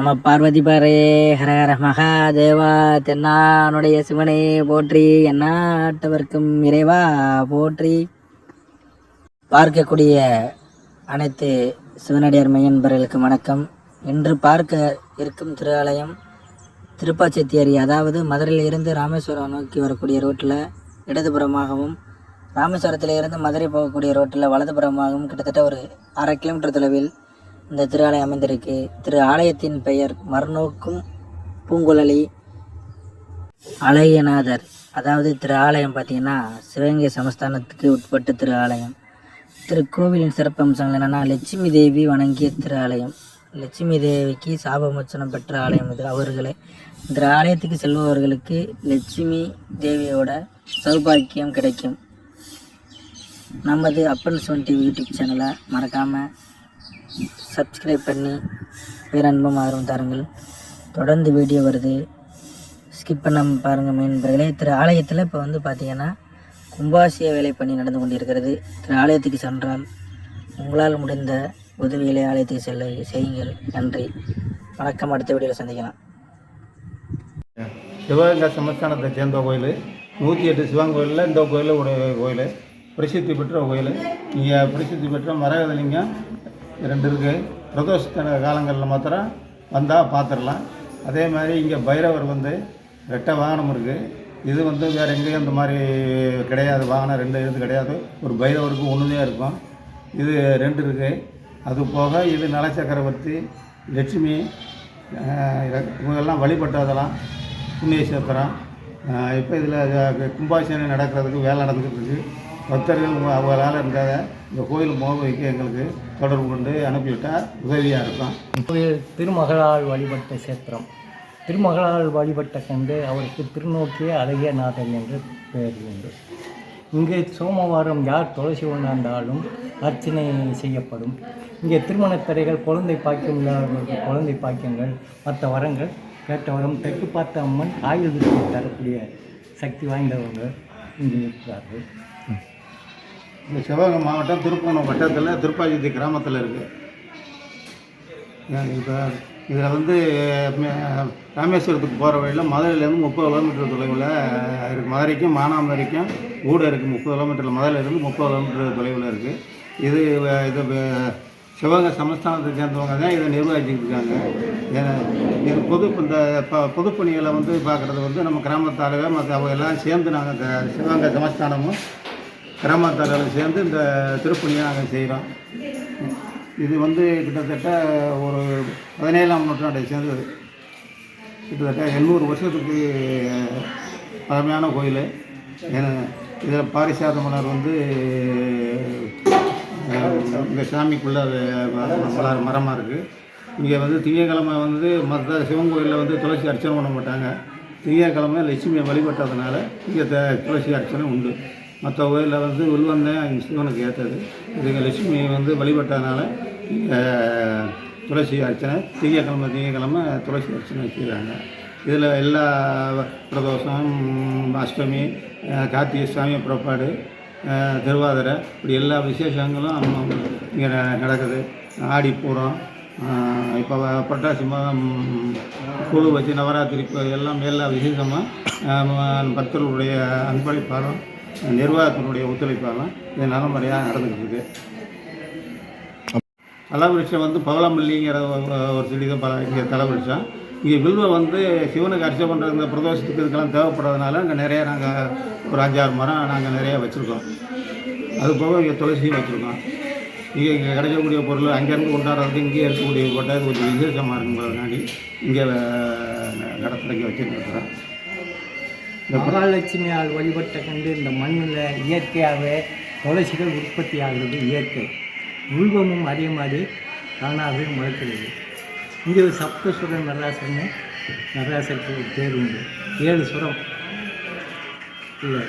நம்ம பார்வதி பாரே ஹரஹர மகாதேவா தென்னானுடைய சிவனே போற்றி என்னாட்டவர்க்கும் இறைவா போற்றி. பார்க்கக்கூடிய அனைத்து சிவனடியார் மையன்பர்களுக்கு வணக்கம். இன்று பார்க்க இருக்கும் திருவாலயம் திருப்பாச்செத்தியரி அதாவது மதுரையில் இருந்து ராமேஸ்வரம் நோக்கி வரக்கூடிய ரோட்டில் இடதுபுறமாகவும் ராமேஸ்வரத்தில் இருந்து மதுரை போகக்கூடிய ரோட்டில் வலதுபுறமாகவும் கிட்டத்தட்ட ஒரு அரை கிலோமீட்டர் தொலைவில் இந்த திருஆலயம் அமைந்திருக்கு. திரு ஆலயத்தின் பெயர் மர்நோக்கும் பூங்குழலி அழகியநாதர். அதாவது திரு ஆலயம் பார்த்தீங்கன்னா சிவகங்கை சமஸ்தானத்துக்கு உட்பட்ட திரு ஆலயம் திருக்கோவிலின் சிறப்பு அம்சங்கள் என்னென்னா லட்சுமி தேவி வணங்கிய திரு ஆலயம் லட்சுமி தேவிக்கு சாபமோச்சனம் பெற்ற ஆலயம் இது. அவர்களே இந்த ஆலயத்துக்கு செல்பவர்களுக்கு லட்சுமி தேவியோட சௌபாக்கியம் கிடைக்கும். நமது அப்பன் சோன் டிவி யூடியூப் சேனலை மறக்காமல் சப்ஸ்கிரைப் பண்ணி. பேரன்பும் ஆர்வம் தாருங்கள். தொடர்ந்து வீடியோ வருது. ஸ்கிப் பண்ணாமல் பாருங்கள் மீன்பர்களே திரு ஆலயத்தில் இப்போ வந்து பார்த்தீங்கன்னா கும்பாசிய வேலை பணி நடந்து கொண்டிருக்கிறது. திரு ஆலயத்துக்கு சென்றால் உங்களால் முடிந்த உதவிகளை ஆலயத்துக்கு செல்ல செய்யுங்கள். நன்றி. வணக்கம். அடுத்த வீடியோவில் சந்திக்கலாம். சிவகங்கை சமஸ்தானத்தை சேர்ந்த கோயில். நூற்றி எட்டு சிவன் கோயிலில் இந்த கோயிலில் ஒரு கோயில். பிரசித்தி பெற்ற கோயில். இங்கே பிரசித்தி பெற்ற மரகதலிங்கம் ரெண்டு இருக்குது பிரதோஷ காலங்களில் மாத்திரம் வந்தால் பார்த்துடலாம் அதே மாதிரி இங்கே பைரவர் வந்து ரெட்டை வாகனம் இருக்குது இது வந்து வேறு எங்கேயும் இந்த மாதிரி கிடையாது. வாகனம் ரெண்டு இது கிடையாது. ஒரு பைரவருக்கு ஒன்று தான் இருக்கும். இது ரெண்டு இருக்குது அது போக இது நல சக்கரவர்த்தி லட்சுமி இவங்கெல்லாம் வழிபட்டதெல்லாம் புண்ணிய சேத்திரம் இப்போ இதில் கும்பாபிஷேகம் நடக்கிறதுக்கு வேலை நடந்துக்கிட்டு இருக்குது பக்தர்கள் உங்கள் அவங்களால இந்த இந்த கோயில் மோகவிக்கு எங்களுக்கு தொடர்பு கொண்டு அனுப்பிவிட்டால் உதவியாக இருக்கும். கோயில் திருமகளால் வழிபட்ட சேத்திரம். திருமகளால் வழிபட்ட கண்டு அவருக்கு திருநோக்கிய அழகியநாதன் என்று பெயர் உண்டு. இங்கே சோமவாரம் யார் துளசி கொண்டாந்தாலும் அர்ச்சனை செய்யப்படும். இங்கே திருமணத் தடைகள் குழந்தை பாக்கியம் இல்லாதவர்களுக்கு குழந்தை பாக்கியங்கள் மற்ற வரங்கள் கேட்ட வரம் தெற்கு பார்த்த அம்மன் ஆயுள் தரக்கூடிய சக்தி வாய்ந்தவர்கள் இங்கே இருக்கிறார்கள். இந்த சிவகங்கை மாவட்டம் திருப்பூணம் வட்டத்தில் திருப்பாஜி கிராமத்தில் இருக்குது இப்போ இதில் வந்து ராமேஸ்வரத்துக்கு போகிற வழியில் மதுரையிலேருந்து முப்பது கிலோமீட்டர் தொலைவில் இருக்குது மதுரைக்கும் மானாமதுரைக்கும் ஊட இருக்குது முப்பது கிலோமீட்டரில் மதுரையிலேருந்து முப்பது கிலோமீட்டர் தொலைவில் இருக்குது இது இது சிவகங்கை சமஸ்தானத்தை சேர்ந்தவங்க தான் இதை நிர்வகிச்சுட்டு இருக்காங்க. ஏன்னா இது பொது இந்த ப பொதுப்பணிகளை வந்து பார்க்குறது வந்து நம்ம கிராமத்தாலவே மற்ற அவங்க எல்லாம் சேர்ந்து நாங்கள் சிவகங்கை சமஸ்தானமும் கிராமத்தாளர்கள் சேர்ந்து இந்த திருப்பணியை நாங்கள் செய்கிறோம் இது வந்து கிட்டத்தட்ட ஒரு பதினேழாம் நூற்றாண்டை சேர்ந்தது. கிட்டத்தட்ட எண்ணூறு வருஷத்துக்கு பழமையான கோயில். ஏன்னா இதில் பாரிசாத மலர் வந்து இந்த சாமிக்குள்ளே அது மலர் மரமாக இருக்குது இங்கே வந்து திங்கக்கிழமை வந்து மற்ற சிவன் கோயிலில் வந்து துளசி அர்ச்சனை பண்ண மாட்டாங்க. திங்கக்கிழமை லட்சுமியை வழிபட்டதுனால இங்கே த துளசி அர்ச்சனை உண்டு. மற்ற கோயிலில் வந்து உள்வந்தேன் இங்கே சிவனுக்கு ஏற்றது இதுங்க லட்சுமி வந்து வழிபட்டதுனால இங்கே துளசி அர்ச்சனை திங்கக்கிழமை திங்கக்கிழமை துளசி அர்ச்சனை செய்கிறாங்க இதில் எல்லா பிரதோஷம் அஷ்டமி கார்த்திகை சாமி புறப்பாடு திருவாதிரை இப்படி எல்லா விசேஷங்களும் இங்கே நடக்குது. ஆடிப்பூரம் இப்போ புரட்டாசி மாதம் குழு வச்சு நவராத்திரி இப்போ எல்லாம் எல்லா விசேஷமாக பக்தர்களுடைய அன்பளிப்பாலும் நிர்வாகத்தினுடைய ஒத்துழைப்பாலும் இது நல்ல முறையாக நடந்துக்கிட்டு இருக்கு. தலவிருஷம் வந்து பவளமல்லிங்கிற ஒரு- செடி தான் பல இங்கே தலவிருஷம் இங்கே வில்வ வந்து சிவனுக்கு அரிசி பண்ணுற இந்த பிரதோஷத்துக்கு இதுக்கெல்லாம் தேவைப்படுறதுனால இங்கே நிறைய நாங்கள் ஒரு அஞ்சாறு மரம் நாங்கள் நிறையா வச்சுருக்கோம். அது போக இங்கே துளசியும் வச்சுருக்கோம். இங்கே இங்கே கிடைக்கக்கூடிய பொருள் அங்கேருந்து கொண்டாடுறது இங்கேயே இருக்கக்கூடிய போட்டால் கொஞ்சம் விசேஷமாக இருக்குங்கிறதுனாடி இங்கே நடத்துறதுக்கு வச்சுட்டு இருக்கிறோம் இந்த மகாலட்சுமியால் வழிபட்ட கண்டு இந்த மண்ணில் இயற்கையாகவே துளசிகள் உற்பத்தி ஆகிறது இயற்கை. உள்வமும் அதே மாதிரி தானாகவே முளைக்கிறது. இங்கே ஒரு சப்தசுர நடராசன்னு நடராசருக்கு ஒரு பேர் உண்டு. ஏழு சுரம் இல்லை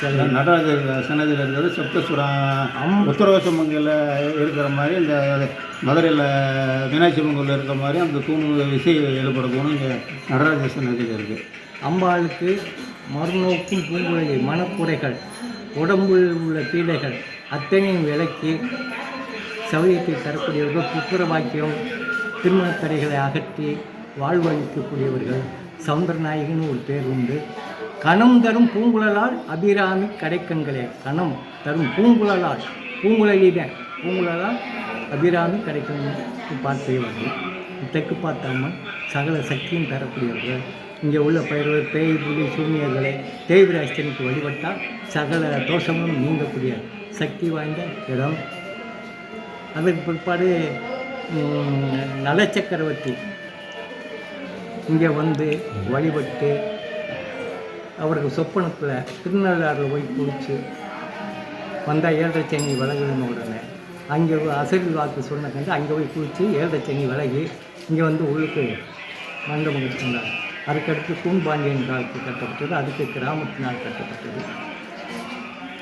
சில நடராஜர் சன்னதியில் இருக்கிறது சப்தசுரம் உத்தரவாசமங்கையில் இருக்கிற மாதிரி இந்த மதுரையில் மீனாட்சி மங்கலில் இருக்கிற மாதிரி அந்த தூணு இசை எழுப்பட தூணு இங்கே நடராஜ சன்னதியில் இருக்குது அம்பாளுக்கு மறுநோக்கும் பூங்குழலி மனக்குறைகள் உடம்பில் உள்ள பீடைகள் அத்தனையும் விலக்கி சௌரியத்தை தரக்கூடியவர்கள் புத்திர பாக்கியம் திருமணத் தடைகளை அகற்றி வாழ்வளிக்கக்கூடியவர்கள். சவுந்தரநாயகின்னு ஒரு பேர் உண்டு. கணம் தரும் பூங்குழலால் அபிராமி கடைக்கண்களே. கணம் தரும் பூங்குழலால் பூங்குழலிதான் பூங்குழலால் அபிராமி கடைக்கண் பார்ப்பவர்கள் தெற்கு பார்த்தாமல் சகல சக்தியும் தரக்கூடியவர்கள். இங்கே உள்ள பயிர்கள் பேய் புலி சூன்யர்களை தேவிராஷ்டனுக்கு வழிபட்டால் சகல தோஷமும் நீங்கக்கூடிய சக்தி வாய்ந்த இடம். அதற்கு பிற்பாடு நலச்சக்கரவர்த்தி இங்கே வந்து வழிபட்டு அவருக்கு சொப்பனத்தில் திருநள்ளாறில் போய் குளிச்சு வந்தால் ஏழரை சனி விலகுன உடனே அங்கே அசரி வாக்கு சொன்ன கண்டு அங்கே போய் குளித்து ஏழரை சனி விலகி இங்கே வந்து உள்ளுக்கு மண்டபம் கட்டிருந்தாங்க அதுக்கடுத்து கூன்பாண்டியன் காலத்து கட்டப்பட்டது. அதுக்கு கிராமத்தினால் கட்டப்பட்டது.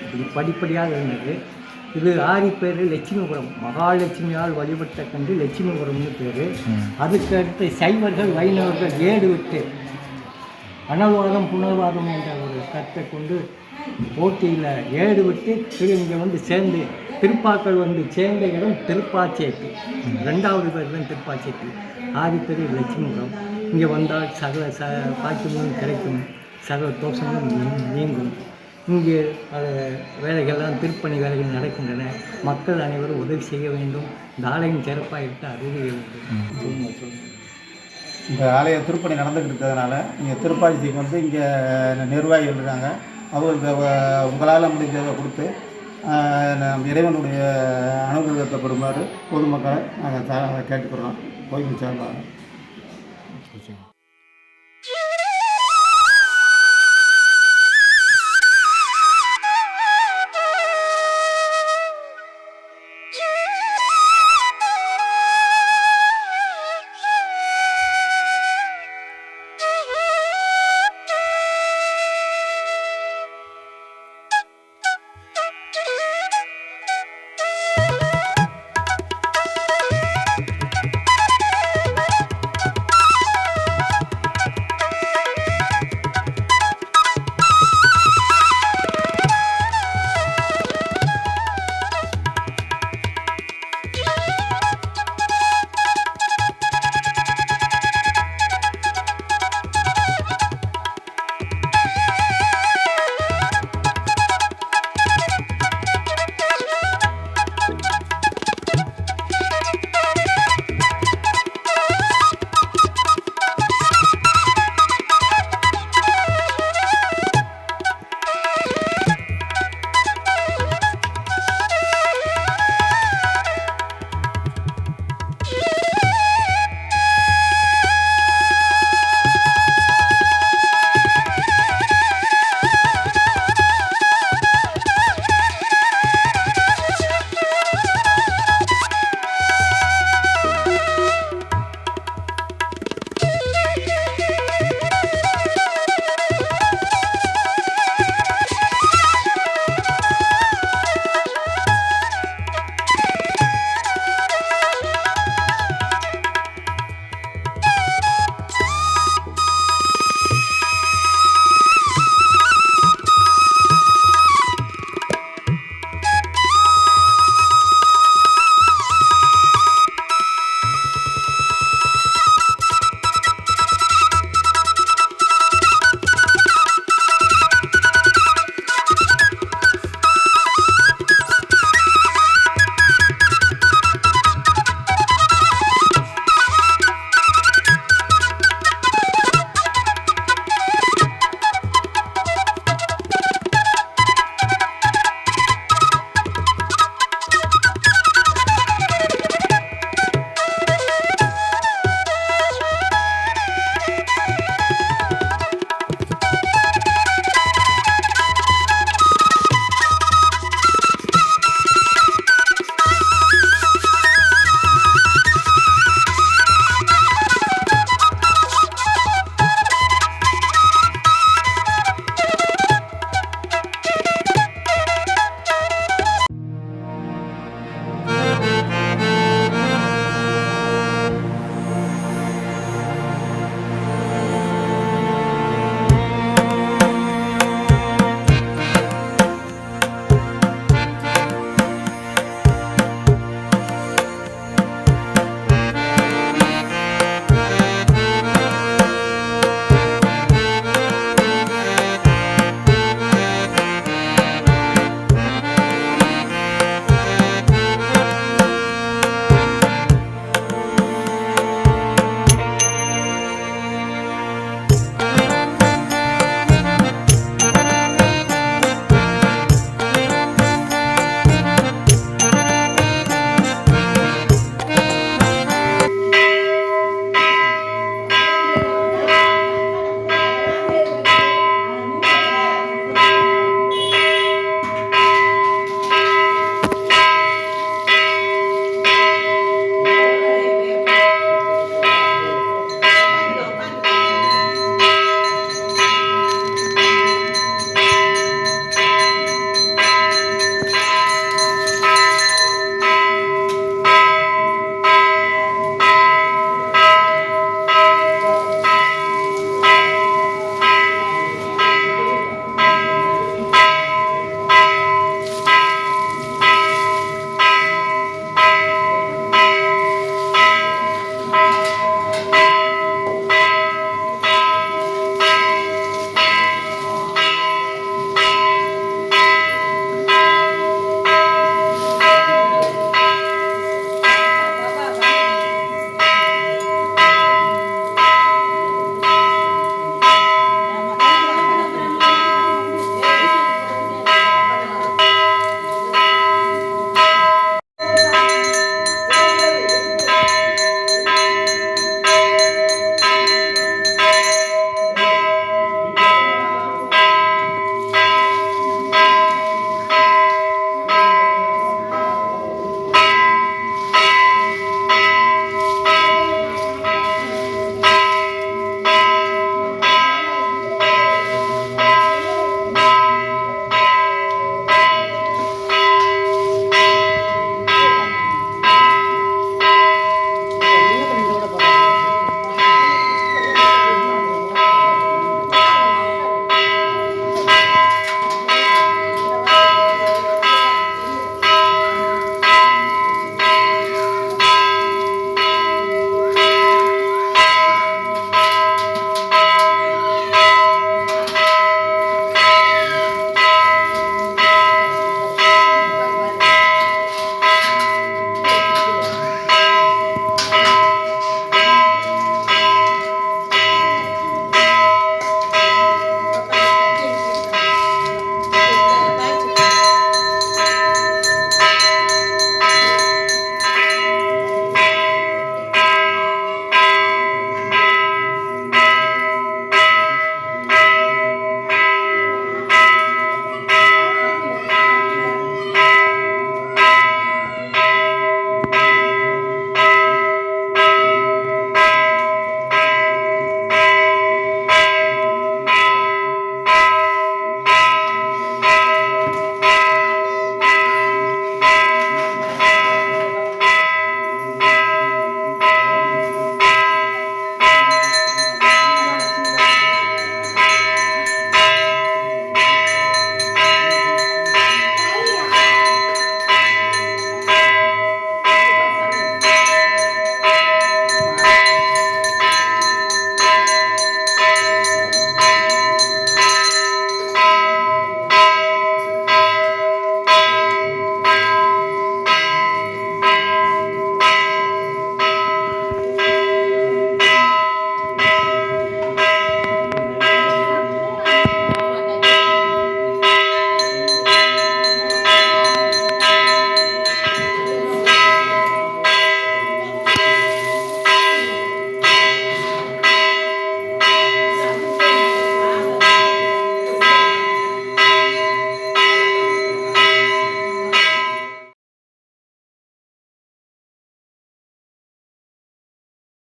இப்படி படிப்படியாக இருந்தது இது ஆரி பேர் லட்சுமிபுரம். மகாலட்சுமியால் வழிபட்ட கண்டு லட்சுமிபுரம்னு பேர். அதுக்கு அடுத்து சைவர்கள் வைணவர்கள் ஏடு விட்டு அனல்வாதம் புனர்வாதம் என்ற ஒரு கருத்தை கொண்டு போட்டியில் ஏடு விட்டு திரு இங்கே வந்து சேர்ந்து திருப்பாக்கள் வந்து சேர்ந்த இடம் திருப்பாச்சேத்தி ரெண்டாவது பேர் தான் திருப்பாச்சேத்தி ஆதி பேர் லட்சுமிபுரம். இங்கே வந்தால் சகல ச பாக்கியமும் கிடைக்கும். சகல தோஷமும் நீங்கும். இங்கே அஹ், வேலைகள்லாம் திருப்பணி வேலைகள் நடக்கின்றன. மக்கள் அனைவரும் உதவி செய்ய வேண்டும். இந்த ஆலயம் சிறப்பாக இருக்க அறிவிக்க வேண்டும் இந்த ஆலய திருப்பணி நடந்துக்கிட்டு இருக்கிறதுனால இங்கே திருப்பாச்சிக்கு வந்து இங்கே நிர்வாகிகள் இருக்காங்க. அவங்களுக்கு உங்களால் முடிஞ்சதை கொடுத்து இறைவனுடைய அனுகிரகத்தை பெறுமாறு பொதுமக்களை நாங்கள் கேட்டுக்கிறோம் கோயில் சார்பாக.